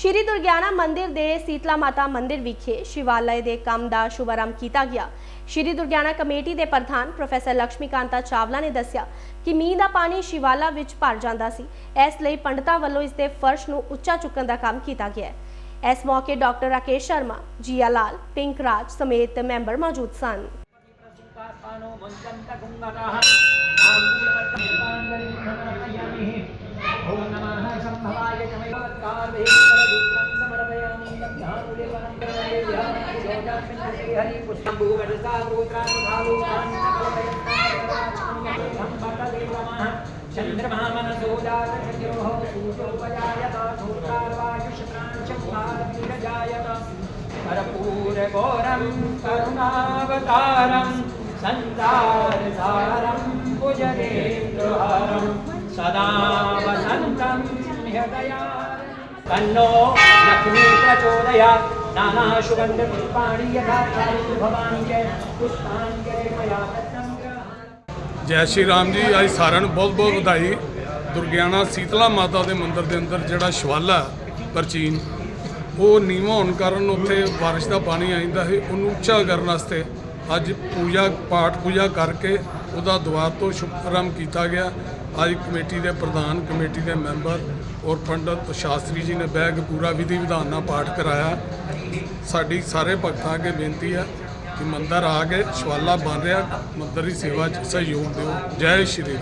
ਸ਼੍ਰੀ ਦੁਰਗਿਆਣਾ ਮੰਦਿਰ ਦੇ ਸੀਤਲਾ ਮਾਤਾ ਮੰਦਿਰ ਵਿਖੇ ਸ਼ਿਵਾਲਯ ਦੇ ਕੰਮ ਦਾ ਸ਼ੁਭਾਰੰਭ ਕੀਤਾ ਗਿਆ। ਸ਼੍ਰੀ ਦੁਰਗਿਆਣਾ ਕਮੇਟੀ ਦੇ ਪ੍ਰਧਾਨ ਪ੍ਰੋਫੈਸਰ ਲక్ష్ਮੀਕਾਂਤਾ ਚਾਵਲਾ ਨੇ ਦੱਸਿਆ ਕਿ ਮੀਂਹ ਦਾ ਪਾਣੀ ਸ਼ਿਵਾਲਾ ਵਿੱਚ ਭਰ ਜਾਂਦਾ ਸੀ। ਇਸ ਲਈ ਪੰਡਤਾਂ ਵੱਲੋਂ ਇਸ ਦੇ ਫਰਸ਼ ਨੂੰ ਉੱਚਾ ਚੁੱਕਣ ਦਾ ਕੰਮ ਕੀਤਾ ਗਿਆ ਹੈ। ਇਸ ਮੌਕੇ ਡਾਕਟਰ ਰਾਕੇਸ਼ ਸ਼ਰਮਾ, ਜੀਆ ਲਾਲ ਪਿੰਕ ਰਾਜ ਸਮੇਤ ਮੈਂਬਰ ਮੌਜੂਦ ਸਨ। ब्रह्मवाय चमयमत्कारे परदुःखं समर्पयामि तद्धामुले परम्पराये योजास्मिन् हरि पुष्पं भूवर्षा गोत्रान् भालो चन्द्रमा मनसोदात चन्द्रोः सूर्योपजायत सूत्रार्वायुषप्रांशुभारतीरजायत कर्पूरघोरं करुणावतारं सञ्चारसारं भुजदेव तन्नो लक्ष्मी प्रचोदयात् नानाशुगन्धपुष्पाणि यथा चारु भवानि च पुष्पाणि च मया दत्तं ਜੈ ਸ਼੍ਰੀ ਰਾਮ ਜੀ ਅੱਜ ਸਾਰਿਆਂ ਨੂੰ ਬਹੁਤ ਬਹੁਤ ਵਧਾਈ ਦੁਰਗਿਆਨਾ ਸੀਤਲਾ ਮਾਤਾ ਦੇ ਮੰਦਿਰ ਦੇ ਅੰਦਰ ਜਿਹੜਾ ਸ਼ਿਵਾਲਾ ਹੈ ਪ੍ਰਾਚੀਨ ਉਹ ਨੀਵਾਂ ਹੋਣ ਕਾਰਨ ਉੱਥੇ ਬਾਰਿਸ਼ ਦਾ ਪਾਣੀ ਆਇੰਦਾ ਹੈ ਉਹਨੂੰ ਉੱਚਾ ਕਰਨ ਵਾਸਤੇ ਅੱਜ ਪੂਜਾ ਪਾਠ ਪੂਜਾ ਕਰਕੇ ਉਹਦਾ ਦੁਆਰ ਤੋਂ ਸ਼ੁਭਾਰੰਭ ਕੀਤਾ ਗਿਆ। ਅੱਜ ਕਮੇਟੀ ਦੇ ਪ੍ਰਧਾਨ, ਕਮੇਟੀ ਦੇ ਮੈਂਬਰ ਔਰ ਪੰਡਤ ਸ਼ਾਸਤਰੀ ਜੀ ਨੇ ਬਹਿ ਕੇ ਪੂਰਾ ਵਿਧੀ ਵਿਧਾਨ ਨਾਲ ਪਾਠ ਕਰਾਇਆ। ਸਾਡੀ ਸਾਰੇ ਭਗਤਾਂ ਅੱਗੇ ਬੇਨਤੀ ਹੈ ਕਿ ਮੰਦਰ ਆ ਕੇ ਸਵਾਲਾ ਬਣ ਰਿਹਾ। ਮੰਦਰ ਦੀ ਸੇਵਾ 'ਚ ਸਹਿਯੋਗ ਦਿਓ। ਜੈ ਸ਼੍ਰੀ